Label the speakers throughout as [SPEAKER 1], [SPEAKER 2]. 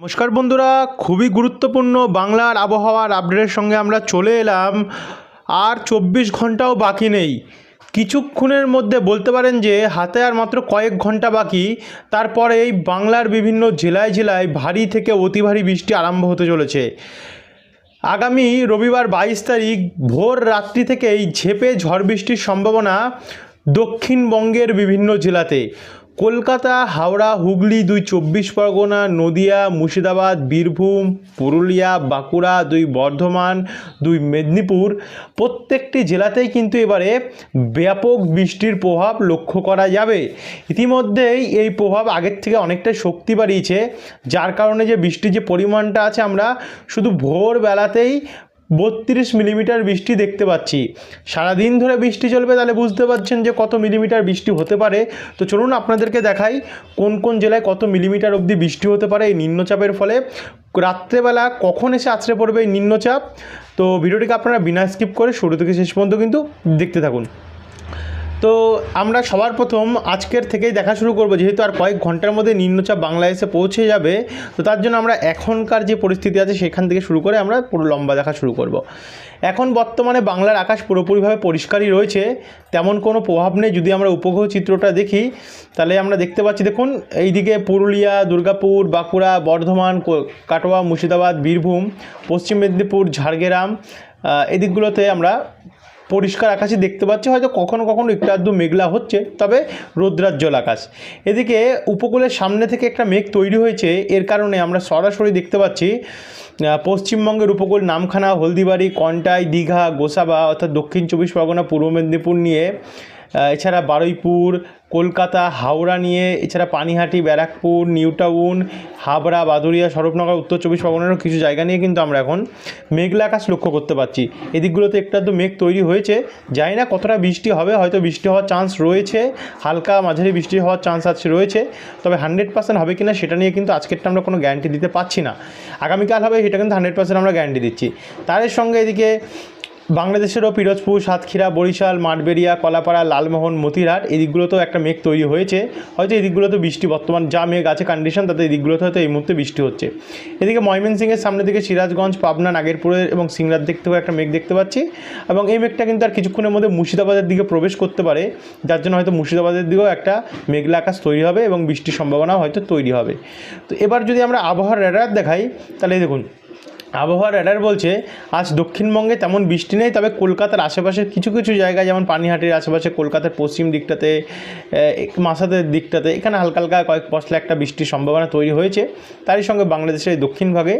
[SPEAKER 1] নমস্কার বন্ধুরা, খুবই গুরুত্বপূর্ণ বাংলার আবহাওয়ার আপডেটের সঙ্গে আমরা চলে এলাম। আর চব্বিশ ঘন্টাও বাকি নেই। কিছুক্ষণের মধ্যে বলতে পারেন যে হাতে আর মাত্র কয়েক ঘণ্টা বাকি। তারপরে এই বাংলার বিভিন্ন জেলায় জেলায় ভারী থেকে অতি ভারী বৃষ্টি আরম্ভ হতে চলেছে। আগামী রবিবার বাইশ তারিখ ভোর রাত্রি থেকেই ঝেপে ঝড় বৃষ্টির সম্ভাবনা দক্ষিণবঙ্গের বিভিন্ন জেলাতে। কলকাতা, হাওড়া, হুগলি দুই চব্বিশ পরগনা, নদিয়া, মুর্শিদাবাদ, বীরভূম, পুরুলিয়া, বাঁকুড়া দুই বর্ধমান, দুই মেদিনীপুর। প্রত্যেকটি জেলাতেই কিন্তু এবারে ব্যাপক বৃষ্টির প্রভাব লক্ষ্য করা যাবে। ইতিমধ্যেই এই প্রভাব আগের থেকে অনেকটাই শক্তি বাড়িয়েছে, যার কারণে যে বৃষ্টির যে পরিমাণটা আছে আমরা শুধু ভোরবেলাতেই বত্রিশ মিলিমিটার বৃষ্টি দেখতে পাচ্ছি। সারাদিন ধরে বৃষ্টি চলবে, তাহলে বুঝতে পারছেন যে কত মিলিমিটার বৃষ্টি হতে পারে। তো চলুন আপনাদেরকে দেখাই কোন কোন জেলায় কত মিলিমিটার অবধি বৃষ্টি হতে পারে এই নিম্নচাপের ফলে। রাত্রেবেলা কখন এসে আছড়ে পড়বে এই নিম্নচাপ? তো ভিডিওটিকে আপনারা বিনা স্কিপ করে শুরু থেকে শেষ পর্যন্ত কিন্তু দেখতে থাকুন। তো আমরা সবার প্রথম আজকের থেকেই দেখা শুরু করব, যেহেতু আর কয়েক ঘণ্টার মধ্যে নিম্নচাপ বাংলাদেশে পৌঁছে যাবে, তো তার জন্য আমরা এখনকার যে পরিস্থিতি আছে সেখান থেকে শুরু করে আমরা পুরো লম্বা দেখা শুরু করব। এখন বর্তমানে বাংলার আকাশ পুরোপুরিভাবে পরিষ্কারই রয়েছে, তেমন কোনো প্রভাব নেই। যদি আমরা উপগ্রহ চিত্রটা দেখি, তাহলে আমরা দেখতে পাচ্ছি, দেখুন, এইদিকে পুরুলিয়া, দুর্গাপুর, বাঁকুড়া, বর্ধমান কাটোয়া, মুর্শিদাবাদ, বীরভূম, পশ্চিম মেদিনীপুর, ঝাড়গ্রাম এদিকগুলোতে আমরা পরিষ্কার আকাশে দেখতে পাচ্ছি। হয়তো কখনো কখনো একটু আধটু মেঘলা হচ্ছে, তবে রৌদ্রাজ্জ্বল আকাশ। এদিকে উপকূলের সামনে থেকে একটা মেঘ তৈরি হয়েছে, এর কারণে আমরা সরাসরি দেখতে পাচ্ছি পশ্চিমবঙ্গের উপকূল নামখানা, হলদিবাড়ি, কন্টাই, দীঘা, গোসাবা, অর্থাৎ দক্ষিণ চব্বিশ পরগনা, পূর্ব মেদিনীপুর নিয়ে এছাড়া বারুইপুর কলকাতা, হাওড়া নিয়ে, এছাড়া পানিহাটি, ব্যারাকপুর, নিউটাউন, হাবড়া বাদুরিয়া স্বরূপনগর, উত্তর চব্বিশ পরগনারও কিছু জায়গা নিয়ে কিন্তু আমরা এখন মেঘলা আকাশ লক্ষ্য করতে পারছি। এদিকগুলোতে একটু আধটু মেঘ তৈরি হয়েছে। জানি না কতটা বৃষ্টি হবে, হয়তো বৃষ্টি হওয়ার চান্স রয়েছে। হালকা মাঝারি বৃষ্টি হওয়ার চান্স আছে রয়েছে। তবে হান্ড্রেড পার্সেন্ট হবে কিনা সেটা নিয়ে কিন্তু আজকেরটা আমরা কোনো গ্যারান্টি দিতে পারছি না। আগামীকাল হবে সেটা কিন্তু হান্ড্রেড পার্সেন্ট আমরা গ্যারান্টি দিচ্ছি। তার সঙ্গে এদিকে বাংলাদেশেরও পিরোজপুর, সাতক্ষীরা, বরিশাল, মাঠবেড়িয়া, কলাপাড়া, লালমোহন মতিরহাট এই দিকগুলোতেও একটা মেঘ তৈরি হয়েছে। হয়তো এই দিকগুলোতে বৃষ্টি, বর্তমান যা মেঘ আছে কন্ডিশন তাতে এই দিকগুলোতে হয়তো এই মুহূর্তে বৃষ্টি হচ্ছে। এদিকে ময়মনসিংহের সামনে দিকে সিরাজগঞ্জ, পাবনা, নাগেরপুরের এবং সিংড়ার দিক থেকেও একটা মেঘ দেখতে পাচ্ছি এবং এই মেঘটা কিন্তু আর কিছুক্ষণের মধ্যে মুর্শিদাবাদের দিকে প্রবেশ করতে পারে। যার জন্য হয়তো মুর্শিদাবাদের দিকেও একটা মেঘলা আকাশ তৈরি হবে এবং বৃষ্টির সম্ভাবনা হয়তো তৈরি হবে। তো এবার যদি আমরা আবহাওয়ার রেডার দেখাই, তাহলে দেখুন আবহাওয়ার র্যাডার বলছে, আজ দক্ষিণবঙ্গে তেমন বৃষ্টি নেই, তবে কলকাতার আশেপাশের কিছু কিছু জায়গায়, যেমন পানিহাটির আশেপাশে, কলকাতার পশ্চিম দিকটাতে মাসাদের দিকটাতে, এখানে হালকা হালকা কয়েক পশলা একটা বৃষ্টির সম্ভাবনা তৈরি হয়েছে। তারই সঙ্গে বাংলাদেশের দক্ষিণ ভাগে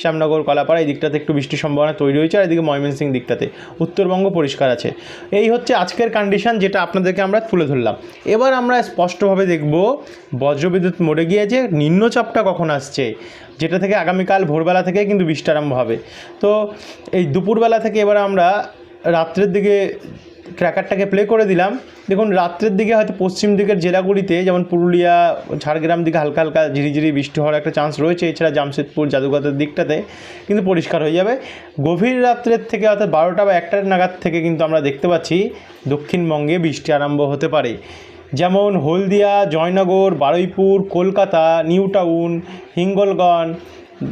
[SPEAKER 1] শ্যামনগর, কলাপাড়া, এই দিকটাতে একটু বৃষ্টির সম্ভাবনা তৈরি হয়েছে আর এদিকে ময়মনসিং দিকটাতে। উত্তরবঙ্গ পরিষ্কার আছে। এই হচ্ছে আজকের কন্ডিশন যেটা আপনাদেরকে আমরা তুলে ধরলাম। এবার আমরা স্পষ্টভাবে দেখব, বজ্রবিদ্যুৎ মরে গিয়ে যে নিম্নচাপটা কখন আসছে, যেটা থেকে আগামীকাল ভোরবেলা থেকে কিন্তু বৃষ্টি আরম্ভ হবে। তো এই দুপুরবেলা থেকে এবার আমরা রাত্রের দিকে ট্র্যাকারটাকে প্লে করে দিলাম। দেখুন, রাত্রের দিকে হয়তো পশ্চিম দিকের জেলাগুলিতে, যেমন পুরুলিয়া, ঝাড়গ্রাম দিকে হালকা হালকা ঝিরিঝিরি বৃষ্টি হওয়ার একটা চান্স রয়েছে, এছাড়া জামশেদপুর, জাদুঘাটের দিকটাতে কিন্তু পরিষ্কার হয়ে যাবে। গভীর রাত্রের থেকে অর্থাৎ বারোটা বা একটার নাগাদ থেকে কিন্তু আমরা দেখতে পাচ্ছি, দক্ষিণবঙ্গে বৃষ্টি আরম্ভ হতে পারে। যেমন Haldia, Joynagar, Baruipur, Kolkata, new town, Hingalganj,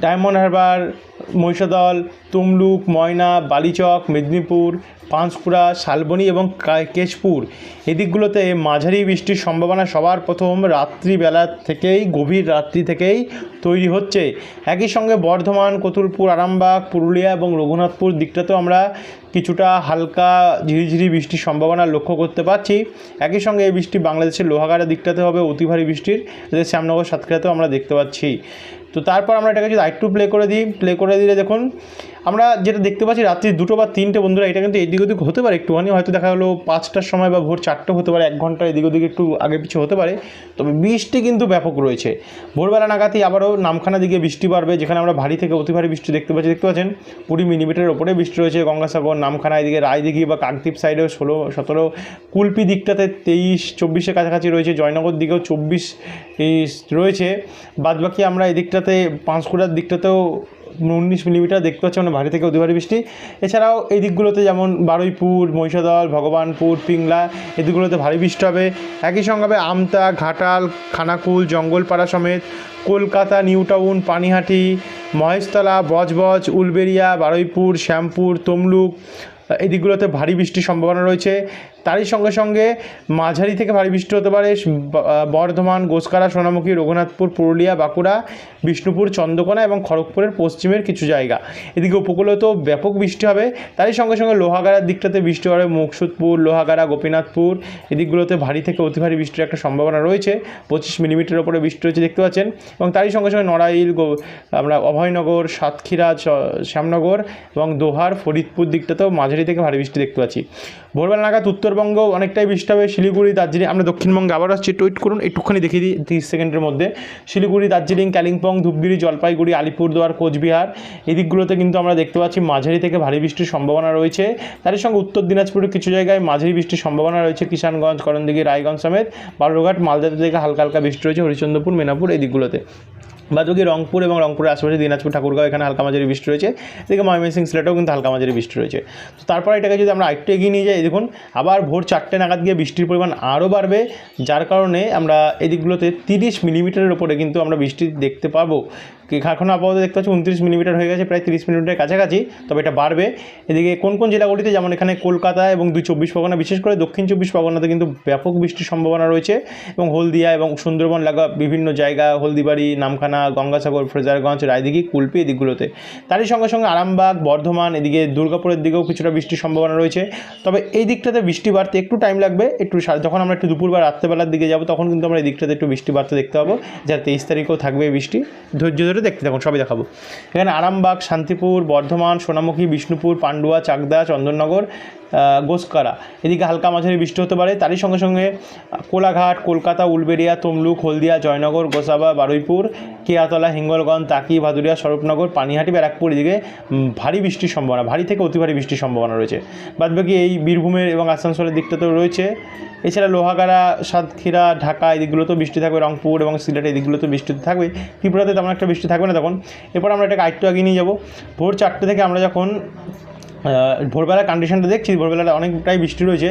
[SPEAKER 1] diamond Harbour, Mahishadal Tamluk, Moyna, Balichak, Medinipur, Panskura, Salboni এবং কেশপুর। এদিকগুলোতে মাঝারি বৃষ্টির সম্ভাবনা সবার প্রথম রাত্রিবেলা থেকেই, গভীর রাত্রি থেকেই তৈরি হচ্ছে। একই সঙ্গে বর্ধমান, কতুলপুর, আরামবাগ, পুরুলিয়া এবং রঘুনাথপুর দিকটাতেও আমরা কিছুটা হালকা ঝিরিঝিরি বৃষ্টির সম্ভাবনা লক্ষ্য করতে পারছি। একই সঙ্গে এই বৃষ্টি বাংলাদেশের লোহাগাড়া দিকটাতে হবে, অতি ভারী বৃষ্টির। এদের শ্যামনগর, সাতক্ষীরাতেও আমরা দেখতে পাচ্ছি। তো তারপর আমরা এটাকে যদি আরেকটু প্লে করে দিই প্লে করে দিলে দেখুন আমরা যেটা দেখতে পাচ্ছি রাত্রি দুটো বা তিনটে বন্ধুরা, এটা কিন্তু এদিক ওদিক হতে পারে একটুখানি, হয়তো দেখা গেলো পাঁচটার সময় বা ভোর চারটে হতে পারে, এক ঘণ্টা এদিক ওদিক একটু আগে পিছু হতে পারে। তবে বৃষ্টি কিন্তু ব্যাপক রয়েছে। ভোরবেলা নাগাদই আবারও নামখানা দিকে বৃষ্টি বাড়বে, যেখানে আমরা ভারী থেকে অতি ভারী বৃষ্টি দেখতে পাচ্ছি। দেখতে পাচ্ছেন, কুড়ি মিলিমিটারের ওপরে বৃষ্টি রয়েছে গঙ্গাসাগর, নামখানা এদিকে রায়দিঘি বা কাকদ্বীপ সাইডেও ষোলো, সতেরো, কুলপি দিকটাতে তেইশ, চব্বিশের কাছাকাছি রয়েছে, জয়নগর দিকেও চব্বিশ রয়েছে। বাদবাকি আমরা এদিকটাতে পাঁশকুড়ার দিকটাতেও উনিশ মিলিমিটার দেখতে পাচ্ছি মানে ভারী থেকে অতি ভারী বৃষ্টি। এছাড়াও এই দিকগুলোতে যেমন বারুইপুর, মহিষাদল, ভগবানপুর, পিংলা, এই দিকগুলোতে ভারী বৃষ্টি হবে। একই সঙ্গে হবে আমতা, ঘাটাল, খানাকুল, জঙ্গলপাড়া সমেত, কলকাতা নিউ টাউন পানিহাটি, মহেশতলা, বজবজ উলবেরিয়া বারুইপুর, শ্যামপুর, তমলুক, এই দিকগুলোতে ভারী বৃষ্টির সম্ভাবনা রয়েছে। তারই সঙ্গে সঙ্গে মাঝারি থেকে ভারী বৃষ্টি হতে পারে। বর্ধমান গোসকারা সোনামুখী, রঘুনাথপুর, পুরুলিয়া, বাঁকুড়া, বিষ্ণুপুর, চন্দ্রকোনা এবং খড়গপুরের পশ্চিমের কিছু জায়গা। এদিকে উপকূলেও ব্যাপক বৃষ্টি হবে। তারই সঙ্গে সঙ্গে লোহাগাড়ার দিকটাতে বৃষ্টি হবে। মুকসুদপুর, লোহাগাড়া, গোপীনাথপুর এদিকগুলোতে ভারী থেকে অতি ভারী বৃষ্টির একটা সম্ভাবনা রয়েছে। পঁচিশ মিলিমিটার ওপরে বৃষ্টি রয়েছে দেখতে পাচ্ছেন এবং তারই সঙ্গে সঙ্গে নড়াইল আমরা অভয়নগর, সাতক্ষীরা শ্যামনগর এবং দোহার, ফরিদপুর দিকটাতেও মাঝারি থেকে ভারী বৃষ্টি দেখতে পাচ্ছি। ভোরবেলা নাগাদ উত্তরবঙ্গ অনেকটাই বৃষ্টি হবে শিলিগুড়ি, দার্জিলিং। আমরা দক্ষিণবঙ্গে আবার আসছি। একটু ওয়েট করুন, একটুখানি দেখিয়ে দিই তিরিশ সেকেন্ডের মধ্যে। শিলিগুড়ি, দার্জিলিং, কালিম্পং, ধূপগুড়ি, জলপাইগুড়ি, আলিপুরদুয়ার, কোচবিহার, এই দিকগুলোতে কিন্তু আমরা দেখতে পাচ্ছি মাঝারি থেকে ভারী বৃষ্টির সম্ভাবনা রয়েছে। তার সঙ্গে উত্তর দিনাজপুরের কিছু জায়গায় মাঝারি বৃষ্টির সম্ভাবনা রয়েছে। কিষানগঞ্জ, করণদিঘি, রায়গঞ্জ সমেত। বালুরঘাট মালদাতে থেকে হালকা হালকা বৃষ্টি রয়েছে। হরিচন্দ্রপুর মেনাপুর এই দিকগুলোতে। বাদবাকি রংপুর এবং রংপুরের আশেপাশে দিনাজপুর ঠাকুরগাঁও, এখানে হালকা মাঝারি বৃষ্টি রয়েছে। এদিকে ময়মনসিং সিলেটেও কিন্তু হালকা মাঝারি বৃষ্টি রয়েছে। তো তারপর এটাকে যদি আমরা আরেকটু এগিয়ে নিয়ে যাই, দেখুন, আবার ভোর চারটে নাগাদ গিয়ে বৃষ্টির পরিমাণ আরও বাড়বে, যার কারণে আমরা এদিকগুলোতে তিরিশ মিলিমিটারের ওপরে কিন্তু আমরা বৃষ্টি দেখতে পাবো। এখন আপাতত দেখতে পাচ্ছি উনত্রিশ মিলিমিটার হয়ে গেছে, প্রায় তিরিশ মিলিমিটারের কাছাকাছি, তবে এটা বাড়বে। এদিকে কোন কোন জেলাগুলিতে, যেমন এখানে কলকাতা এবং দুই চব্বিশ পরগনা, বিশেষ করে দক্ষিণ চব্বিশ পরগনাতে কিন্তু ব্যাপক বৃষ্টির সম্ভাবনা রয়েছে এবং হলদিয়া এবং সুন্দরবন লাগা বিভিন্ন জায়গা, হলদিবাড়ি, নামখানা, গঙ্গাসাগর, ফ্রেজারগঞ্জ, রায়দিঘি, কুলপি এদিকগুলোতে। তারই সঙ্গে সঙ্গে আরামবাগ, বর্ধমান, এদিকে দুর্গাপুরের দিকেও কিছুটা বৃষ্টির সম্ভাবনা রয়েছে। তবে এই দিকটাতে বৃষ্টি বাড়তে একটু টাইম লাগবে, একটু যখন আমরা একটু দুপুর বা রাত্রেবেলার দিকে যাব, তখন কিন্তু আমরা এই দিকটাতে একটু বৃষ্টি বাড়তে দেখতে পাবো। যা তেইশ তারিখেও থাকবে বৃষ্টি। ধৈর্য ধরে দেখতে থাকুন, সবই দেখাবো। এখানে আরামবাগ, শান্তিপুর, বর্ধমান, সোনামুখী, বিষ্ণুপুর, পান্ডুয়া, চাকদা, চন্দননগর গোসকারা। এদিকে হালকা মাঝারি বৃষ্টি হতে পারে। তারই সঙ্গে সঙ্গে কোলাঘাট, কলকাতা, উলবেড়িয়া, তমলুক, হলদিয়া, জয়নগর, গোসাবা, বারুইপুর, কেয়াতলা, হিঙ্গলগঞ্জ, তাকি, ভাদুরিয়া, স্বরূপনগর, পানিহাটি, ব্যারাকপুর, এদিকে ভারী বৃষ্টির সম্ভাবনা, ভারী থেকে অতি ভারী বৃষ্টির সম্ভাবনা রয়েছে। বাদবাকি এই বীরভূমের এবং আসানসোলের দিকটা তো রয়েছে। এছাড়া লোহাগাড়া, সাতক্ষীরা, ঢাকা এই দিকগুলোতেও বৃষ্টি থাকবে, রংপুর এবং সিলেট এই দিকগুলোতেও বৃষ্টি থাকবে। ত্রিপুরাতে তেমন একটা বৃষ্টি থাকবে না তখন। এরপর আমরা এটাকে আরেকটু এগিয়ে নিয়ে যাব। ভোর চারটে থেকে আমরা যখন ভোরবেলার কন্ডিশনটা দেখছি, ভোরবেলাটা অনেকটাই বৃষ্টি রয়েছে।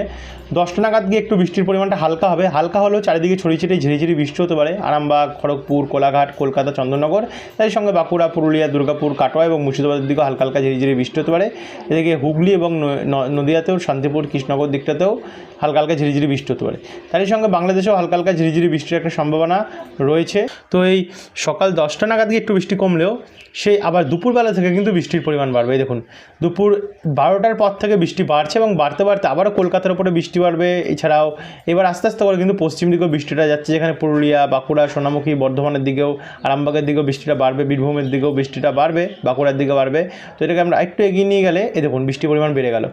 [SPEAKER 1] দশটা নাগাদ গিয়ে একটু বৃষ্টির পরিমাণটা হালকা হবে। হালকা হলেও চারিদিকে ছড়িয়ে ছিটিয়ে ঝিরিঝিরি বৃষ্টি হতে পারে। আরামবাগ, খড়গপুর, কোলাঘাট, কলকাতা, চন্দননগর তাই সঙ্গে বাঁকুড়া, পুরুলিয়া, দুর্গাপুর, কাটোয়া এবং মুর্শিদাবাদের দিকেও হালকা হালকা ঝিরিঝিরি বৃষ্টি হতে পারে। এদিকে হুগলি এবং নদিয়াতেও, শান্তিপুর, কৃষ্ণনগর দিকটাতেও হালকা হালকা ঝিরিঝিরি বৃষ্টি হতে পারে। তারই সঙ্গে বাংলাদেশেও হালকা হালকা ঝিরিঝিরি বৃষ্টির একটা সম্ভাবনা রয়েছে। তো এই সকাল দশটা নাগাদ গিয়ে একটু বৃষ্টি কমলেও, সেই আবার দুপুরবেলা থেকে কিন্তু বৃষ্টির পরিমাণ বাড়বে। দেখুন, দুপুর বারোটার পর থেকে বৃষ্টি বাড়ছে এবং বাড়তে বাড়তে আবারও কলকাতার উপরে বৃষ্টি বাড়বে। এছাড়াও এবার আস্তে আস্তে করে কিন্তু পশ্চিম দিকেও বৃষ্টিটা যাচ্ছে। যেখানে পুরুলিয়া, বাঁকুড়া, সোনামুখী, বর্ধমানের দিকেও, আরামবাগের দিকেও বৃষ্টিটা বাড়বে, বীরভূমের দিকেও বৃষ্টিটা বাড়বে, বাঁকুড়ার দিকে বাড়বে। তো এটাকে আমরা একটু এগিয়ে নিয়ে গেলে এ দেখুন, বৃষ্টির পরিমাণ বেড়ে গেল।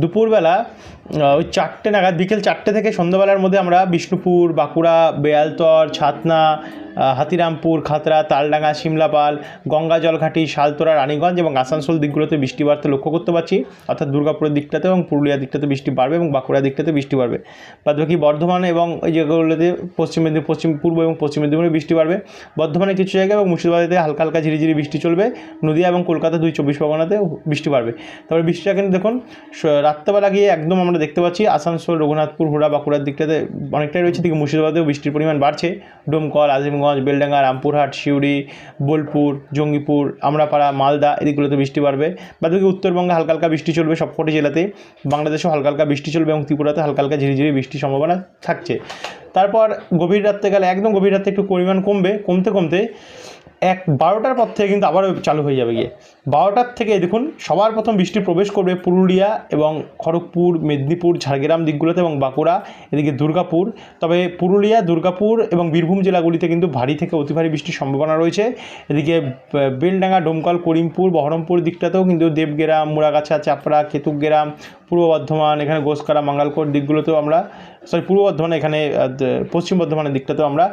[SPEAKER 1] দুপুরবেলা ওই চারটে নাগাদ, বিকেল চারটে থেকে সন্ধ্যাবেলার মধ্যে আমরা বিষ্ণুপুর, বাঁকুড়া, বেয়ালতর, ছাতনা হাতিরামপুর, খাতড়া, তালডাঙ্গা সিমলাপাল গঙ্গা, জলঘাটি, শালতোরা, রানীগঞ্জ এবং আসানসোল দিকগুলোতে বৃষ্টি বাড়তে লক্ষ্য করতে পারছি। অর্থাৎ দুর্গাপুরের দিকটাতে এবং পুরুলিয়া দিকটাতে বৃষ্টি বাড়বে এবং বাঁকুড়া দিকটাতে বৃষ্টি বাড়বে। বাদ বাকি বর্ধমান এবং ওই জায়গাগুলোতে পশ্চিম মেদিনীপুর, পশ্চিম পূর্ব এবং পশ্চিম মেদিনীপুরে বৃষ্টি বাড়বে। বর্ধমানে কিছু জায়গায় এবং মুর্শিদাবাদে হালকা হালকা ঝিরিঝিরি বৃষ্টি চলবে। নদিয়া এবং কলকাতা দুই চব্বিশ পরগনাতে বৃষ্টি বাড়বে। তারপরে বৃষ্টিটা কিন্তু দেখুন রাত্রেবেলা গিয়ে একদম আমরা দেখতে পাচ্ছি আসানসোল, রঘুনাথপুর, হুড়া, বাঁকুড়ার দিকটাতে অনেকটাই রয়েছে। দিকে মুর্শিদাবাদেও বৃষ্টির পরিমাণ বাড়ছে। ডোমকল, আজিমগঞ্জ, বেলডাঙ্গা, রামপুরহাট, সিউড়ি, বোলপুর, জঙ্গিপুর, আমরাপাড়া, মালদা এদিকগুলোতে বৃষ্টি বাড়বে। বাদবাকি উত্তরবঙ্গে হালকা হালকা বৃষ্টি চলবে সবকটি জেলাতে। বাংলাদেশেও হালকা হালকা বৃষ্টি চলবে এবং ত্রিপুরাতে হালকা হালকা ঝিরিঝিরি বৃষ্টির সম্ভাবনা থাকছে। তারপর গভীর রাত্রে গেলে একদম গভীর রাত্রে একটু পরিমাণ কমবে। কমতে কমতে এক বারোটার পর থেকে কিন্তু আবারও চালু হয়ে যাবে গিয়ে। বারোটার থেকে দেখুন, সবার প্রথম বৃষ্টি প্রবেশ করবে পুরুলিয়া এবং খড়গপুর, মেদিনীপুর, ঝাড়গ্রাম দিকগুলোতে এবং বাঁকুড়া, এদিকে দুর্গাপুর। তবে পুরুলিয়া, দুর্গাপুর এবং বীরভূম জেলাগুলিতে কিন্তু ভারী থেকে অতি ভারী বৃষ্টির সম্ভাবনা রয়েছে। এদিকে বেলডাঙ্গা, ডোমকল, করিমপুর, বহরমপুর দিকটাতেও কিন্তু দেবগ্রাম, মুড়াগাছা, চাপড়া কেতুগ্রাম পূর্ব বর্ধমান, এখানে গোসকারা, মাঙ্গালকোট দিকগুলোতেও আমরা সরি পূর্ব বর্ধমান এখানে পশ্চিম বর্ধমানের দিকটাতেও আমরা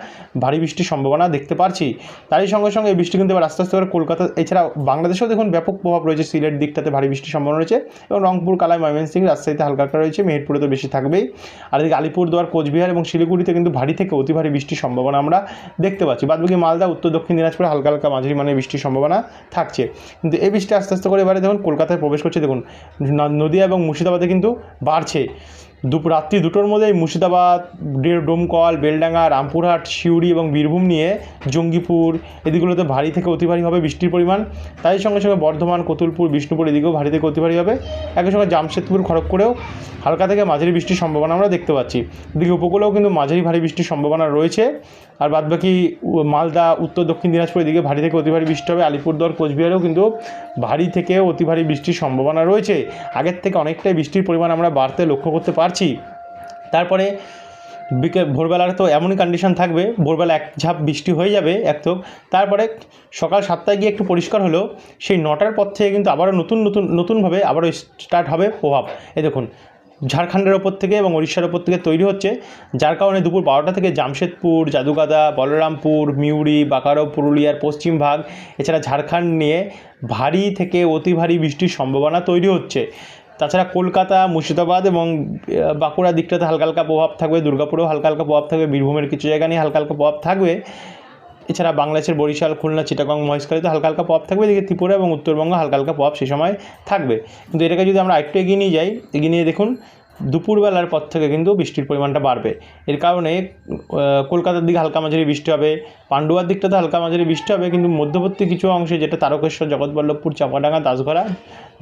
[SPEAKER 1] ভারী বৃষ্টির সম্ভাবনা দেখতে পারছি। তারই সঙ্গে সঙ্গে এই বৃষ্টি কিন্তু এবার আস্তে আস্তে করে কলকাতা এছাড়া বাংলাদেশেও দেখুন ব্যাপক প্রভাব রয়েছে। সিলেট দিকটাতে ভারী বৃষ্টির সম্ভাবনা রয়েছে এবং রংপুর, কালাই ময়মনসিং রাজশাহীতে হালকা হালকা রয়েছে। মেহেরপুরে তো বেশি থাকবেই। আর এদিকে আলিপুরদুয়ার, কোচবিহার এবং শিলিগুড়িতে কিন্তু ভারী থেকে অতি ভারী বৃষ্টির সম্ভাবনা আমরা দেখতে পাচ্ছি। বাদবাকি মালদা, উত্তর, দক্ষিণ দিনাজপুরে হালকা হালকা মাঝারি মানে বৃষ্টির সম্ভাবনা থাকছে। কিন্তু এই বৃষ্টি আস্তে আস্তে করে এবারে দেখুন কলকাতায় প্রবেশ করছে। দেখুন নদিয়া এবং মুর্শিদাবাদে কিন্তু বাড়ছে। দুপুর রাত্রি দুটোর মধ্যে এই মুর্শিদাবাদ ডোমকল, বেলডাঙ্গা, রামপুরহাট, সিউড়ি এবং বীরভূম নিয়ে জঙ্গিপুর এদিকগুলোতে ভারী থেকে অতি ভারী হবে বৃষ্টির পরিমাণ। তাই সঙ্গে সঙ্গে বর্ধমান, কতুলপুর, বিষ্ণুপুর এদিকেও ভারী থেকে অতি ভারী হবে। একই সঙ্গে জামশেদপুর, খড়গপুরেও হালকা থেকে মাঝারি বৃষ্টির সম্ভাবনা আমরা দেখতে পাচ্ছি। এদিকে উপকূলেও কিন্তু মাঝারি ভারী বৃষ্টির সম্ভাবনা রয়েছে। আর বাদবাকি উ- মালদা, উত্তর, দক্ষিণ দিনাজপুর এদিকে ভারী থেকে অতি ভারী বৃষ্টি হবে। আলিপুরদুয়ার, কোচবিহারেও কিন্তু ভারী থেকে অতি ভারী বৃষ্টির সম্ভাবনা রয়েছে। আগের থেকে অনেকটাই বৃষ্টির পরিমাণ আমরা বাড়তে লক্ষ্য করতে পারছি। তারপরে বিকেল ভোরবেলার তো এমনই কন্ডিশন থাকবে, ভোরবেলা এক ঝাঁপ বৃষ্টি হয়ে যাবে এক তো তারপরে সকাল সাতটায় গিয়ে একটু পরিষ্কার হলো, সেই নটার পর থেকে কিন্তু আবারও নতুন নতুন, নতুনভাবে আবারও স্টার্ট হবে প্রভাব। এই দেখুন ঝাড়খণ্ডের ওপর থেকে এবং উড়িষ্যার ওপর থেকে তৈরি হচ্ছে যার কারণে দুপুর বারোটা থেকে জামশেদপুর জাদুগাদা বলরামপুর মিউরি বাঁকারো পুরুলিয়ার পশ্চিম ভাগ এছাড়া ঝাড়খণ্ড নিয়ে ভারী থেকে অতি ভারী বৃষ্টির সম্ভাবনা তৈরি হচ্ছে। তাছাড়া কলকাতা মুর্শিদাবাদ এবং আহ, বাঁকুড়া দিকটাতে হালকা হালকা প্রভাব থাকবে দুর্গাপুরেও হালকা হালকা প্রভাব থাকবে বীরভূমের কিছু জায়গা নিয়ে হালকা হালকা প্রভাব থাকবে। এছাড়া বাংলাদেশের বরিশাল, খুলনা, চিটাগং, মহেশখালীতে হালকা হালকা প্রভাব থাকবে, এদিকে ত্রিপুরা এবং উত্তরবঙ্গ হালকা হালকা প্রভাব সেই সময় থাকবে। কিন্তু এটাকে যদি আমরা একটু এগিয়ে নিয়ে যাই, এগিয়ে নিয়ে দেখুন, দুপুরবেলার পর থেকে কিন্তু বৃষ্টির পরিমাণটা বাড়বে। এর কারণে কলকাতার দিকে হালকা মাঝারি বৃষ্টি হবে, পান্ডুয়ার দিকটাতে হালকা মাঝারি বৃষ্টি হবে, কিন্তু মধ্যবর্তী কিছু অংশে, যেটা তারকেশ্বর, জগৎবল্লভপুর, চাপাডাঙ্গা, দাসগড়া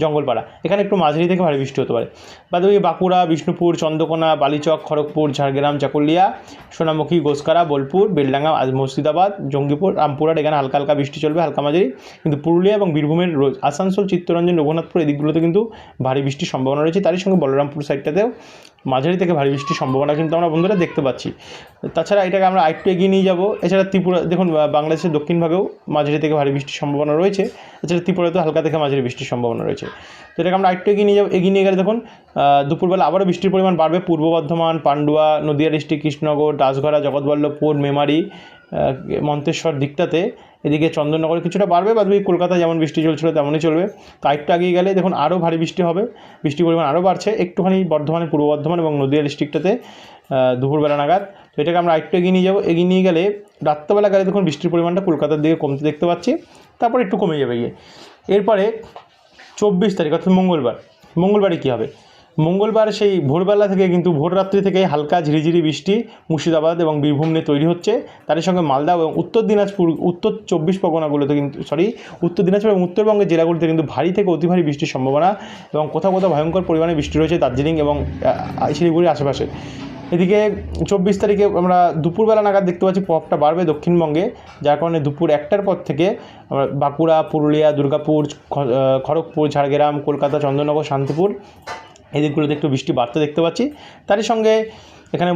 [SPEAKER 1] জঙ্গলপাড়া। এখানে একটু মাঝারি থেকে ভারী বৃষ্টি হতে পারে। বাদ বাকি বাঁকুড়া, বিষ্ণুপুর, চন্দ্রকোনা, বালিচক, খড়গপুর, ঝাড়গ্রাম, চাকুলিয়া, সোনামুখী, গোসকারা, বোলপুর, বেলডাঙ্গা, আজ মুর্শিদাবাদ, জঙ্গিপুর, রামপুরহাট, এখানে হালকা হালকা বৃষ্টি চলবে, হালকা মাঝারি। কিন্তু পুরুলিয়া এবং বীরভূমের রোজ আসানসোল, চিত্তরঞ্জন, রঘুনাথপুর এদিকগুলোতে কিন্তু ভারী বৃষ্টির সম্ভাবনা রয়েছে। তারই সঙ্গে বলরামপুর সাইডটাতেও মাঝারি থেকে ভারী বৃষ্টির সম্ভাবনা কিন্তু আমরা বন্ধুরা দেখতে পাচ্ছি। তাছাড়া এটাকে আমরা আরেকটু এগিয়ে নিয়ে যাব। এছাড়া ত্রিপুরা, দেখুন বাংলাদেশের দক্ষিণ ভাগেও মাঝারি থেকে ভারী বৃষ্টির সম্ভাবনা রয়েছে। এছাড়া ত্রিপুরাতেও হালকা থেকে মাঝারি বৃষ্টির সম্ভাবনা রয়েছে। তো এটাকে আমরা আরেকটু এগিয়ে নিয়ে যাব এগিয়ে নিয়ে গেলে দেখুন দুপুরবেলা আবারও বৃষ্টির পরিমাণ বাড়বে। পূর্ব বর্ধমান, পান্ডুয়া, নদিয়া ডিস্ট্রিক্ট, কৃষ্ণনগর, দাসগড়া জগৎবল্লভপুর মেমারি মন্তেশ্বর দিকটাতে। এদিকে চন্দননগরে কিছুটা বাড়বে বাদ বাকি কলকাতায় যেমন বৃষ্টি চলছিল তেমনই চলবে। তো এগিয়ে গেলে দেখুন, আরও ভারী বৃষ্টি হবে। বৃষ্টির পরিমাণ আরও বাড়ছে। একটুখানি বর্ধমানে পূর্ব বর্ধমান এবং নদিয়া ডিস্ট্রিক্টটাতে দুপুরবেলা নাগাদ। তো এটাকে আমরা আরেকটু এগিয়ে নিয়ে যাব। এগিয়ে নিয়ে গেলে রাত্রেবেলা গেলে দেখুন, বৃষ্টির পরিমাণটা কলকাতার দিকে কমতে দেখতে পাচ্ছি। তারপর একটু কমে যাবে গিয়ে। এরপরে চব্বিশ তারিখ, অর্থাৎ মঙ্গলবার। মঙ্গলবারে কী হবে? মঙ্গলবার সেই ভোরবেলা থেকে কিন্তু ভোর রাত্রি থেকে হালকা ঝিরিঝিরি বৃষ্টি মুর্শিদাবাদ এবং বীরভূম নিয়ে তৈরি হচ্ছে। তার সঙ্গে মালদা এবং উত্তর দিনাজপুর, উত্তর চব্বিশ পরগনাগুলোতে কিন্তু সরি উত্তর দিনাজপুর এবং উত্তরবঙ্গের জেলাগুলিতে কিন্তু ভারী থেকে অতি ভারী বৃষ্টির সম্ভাবনা এবং কোথাও কোথাও ভয়ঙ্কর পরিমাণে বৃষ্টি রয়েছে দার্জিলিং এবং শিলিগুড়ির আশেপাশে। এদিকে চব্বিশ তারিখে আমরা দুপুরবেলা নাগাদ দেখতে পাচ্ছি প্রভাবটা বাড়বে দক্ষিণবঙ্গে, যার কারণে দুপুর একটার পর থেকে আমরা বাঁকুড়া, পুরুলিয়া, দুর্গাপুর খড়গপুর, ঝাড়গ্রাম, কলকাতা, চন্দ্রনগর, শান্তিপুর এদিকগুলোতে দিকগুলোতে একটু বৃষ্টি বাড়তে দেখতে পাচ্ছি। তারই সঙ্গে এখানে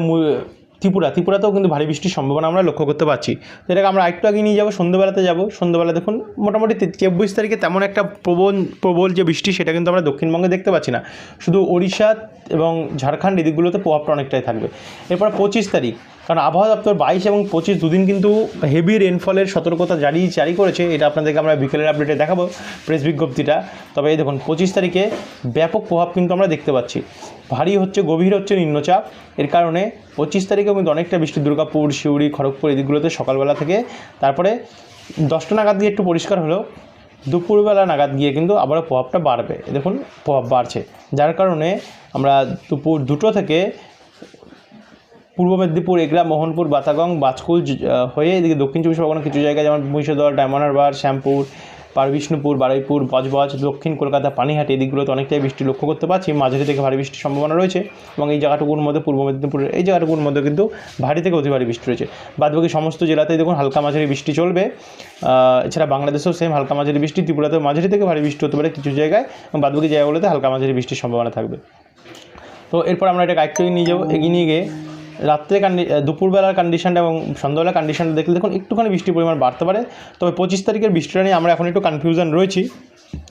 [SPEAKER 1] ত্রিপুরা, ত্রিপুরাতেও কিন্তু ভারী বৃষ্টির সম্ভাবনা আমরা লক্ষ্য করতে পারছি। তো এটাকে আমরা একটু আগে নিয়ে যাব, সন্ধ্যেবেলাতে যাব। সন্ধ্যেবেলা দেখুন, মোটামুটি চব্বিশ তারিখে তেমন একটা প্রবল প্রবল যে বৃষ্টি, সেটা কিন্তু আমরা দক্ষিণবঙ্গে দেখতে পাচ্ছি না। শুধু ওড়িশা এবং ঝাড়খণ্ড এদিকগুলোতে প্রভাবটা অনেকটাই থাকবে। এরপর পঁচিশ তারিখ কারণ আবহাওয়া দপ্তর বাইশ এবং পঁচিশ দুদিন কিন্তু হেভি রেনফলের সতর্কতা জারি জারি করেছে। এটা আপনাদেরকে আমরা বিকেলের আপডেটে দেখাবো প্রেস বিজ্ঞপ্তিটা। তবে এই দেখুন, পঁচিশ তারিখে ব্যাপক প্রভাব কিন্তু আমরা দেখতে পাচ্ছি। ভারী হচ্ছে, গভীর হচ্ছে নিম্নচাপ। এর কারণে পঁচিশ তারিখেও কিন্তু অনেকটা বৃষ্টি, দুর্গাপুর সিউড়ি খড়গপুর এদিকগুলোতে সকালবেলা থেকে। তারপরে দশটা নাগাদ দিয়ে একটু পরিষ্কার হলেও দুপুরবেলা নাগাদ গিয়ে কিন্তু আবারও প্রভাবটা বাড়বে। দেখুন, প্রভাব বাড়ছে। যার কারণে আমরা দুপুর দুটো থেকে পূর্ব মেদিনীপুর, এগরা, মোহনপুর, বাতাগং বাজকুল হয়ে এদিকে দক্ষিণ চব্বিশ পরগনা কিছু জায়গায় যেমন মহিষাদল ডায়মন্ড হারবার শ্যামপুর, পার বিষ্ণুপুর, বারুইপুর, বজবজ, দক্ষিণ কলকাতা, পানিহাটি, এদিকগুলোতে অনেকটাই বৃষ্টি লক্ষ্য করতে পারছি। মাঝারি থেকে ভারী বৃষ্টির সম্ভাবনা রয়েছে এবং এই জায়গাটুকুর মধ্যে, পূর্ব মেদিনীপুরের এই জায়গাটুকুর মধ্যে কিন্তু ভারী থেকে অতি ভারী বৃষ্টি রয়েছে। বাদবাকি সমস্ত জেলাতেই দেখুন হালকা মাঝারি বৃষ্টি চলবে। এছাড়া বাংলাদেশেও সেম হালকা মাঝারি বৃষ্টি, ত্রিপুরাতেও মাঝারি থেকে ভারী বৃষ্টি হতে পারে কিছু জায়গায় এবং বাদবাকি জায়গাগুলোতে হালকা মাঝারি বৃষ্টির সম্ভাবনা থাকবে। তো এরপর আমরা এটাকে আরেকটু নিয়ে যাব এগিয়ে নিয়ে গিয়ে রাত্রে দুপুরবেলার কন্ডিশনটা এবং সন্ধ্যাবেলার কন্ডিশনটা দেখলে দেখুন একটুখানি বৃষ্টির পরিমাণ বাড়তে পারে। তবে পঁচিশ তারিখের বৃষ্টিটা নিয়ে আমরা এখন একটু কনফিউশন রয়েছি,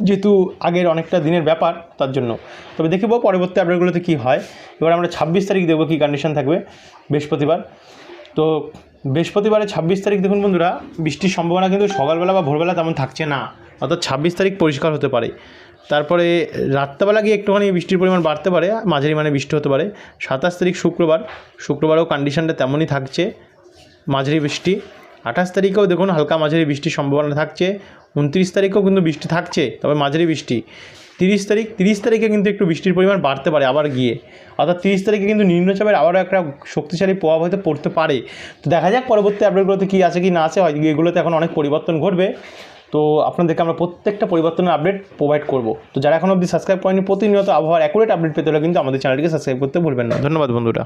[SPEAKER 1] যেহেতু আগের অনেকটা দিনের ব্যাপার তার জন্য। তবে দেখিব পরবর্তী আপডেটগুলোতে কী হয়। এবার আমরা ছাব্বিশ তারিখ দেখব কী কন্ডিশন থাকবে বৃহস্পতিবার। তো বৃহস্পতিবারে ছাব্বিশ তারিখ দেখুন বন্ধুরা, বৃষ্টির সম্ভাবনা কিন্তু সকালবেলা বা ভোরবেলা তেমন থাকছে না। অর্থাৎ ছাব্বিশ তারিখ পরিষ্কার হতে পারে। তারপরে রাত্রেবেলা গিয়ে একটুখানি বৃষ্টির পরিমাণ বাড়তে পারে, মাঝারি মানে বৃষ্টি হতে পারে। সাতাশ তারিখ শুক্রবার, শুক্রবারও কন্ডিশনটা তেমনই থাকছে, মাঝারি বৃষ্টি। আঠাশ তারিখেও দেখুন হালকা মাঝারি বৃষ্টির সম্ভাবনা থাকছে, উনত্রিশ তারিখেও কিন্তু বৃষ্টি থাকছে, তবে মাঝারি বৃষ্টি। তিরিশ তারিখ, তিরিশ তারিখে কিন্তু একটু বৃষ্টির পরিমাণ বাড়তে পারে আবার গিয়ে। অর্থাৎ তিরিশ তারিখে কিন্তু নিম্নচাপের আবারও একটা শক্তিশালী প্রভাব হয়তো পড়তে পারে। তো দেখা যাক পরবর্তী আপডেটগুলোতে কী আছে কি না আছে হয় এগুলোতে এখন অনেক পরিবর্তন ঘটবে। তো আপনাদেরকে আমরা প্রত্যেকটা পরিবর্তনের আপডেট প্রোভাইড করব। তো যারা এখন অবধি সাবস্ক্রাইব করেনি প্রতিনিয়ত আবহাওয়ার অ্যাকুরেট আপডেট পেতে হলে কিন্তু আমাদের চ্যানেলটিকে সাবস্ক্রাইব করতে ভুলবেন না। ধন্যবাদ বন্ধুরা।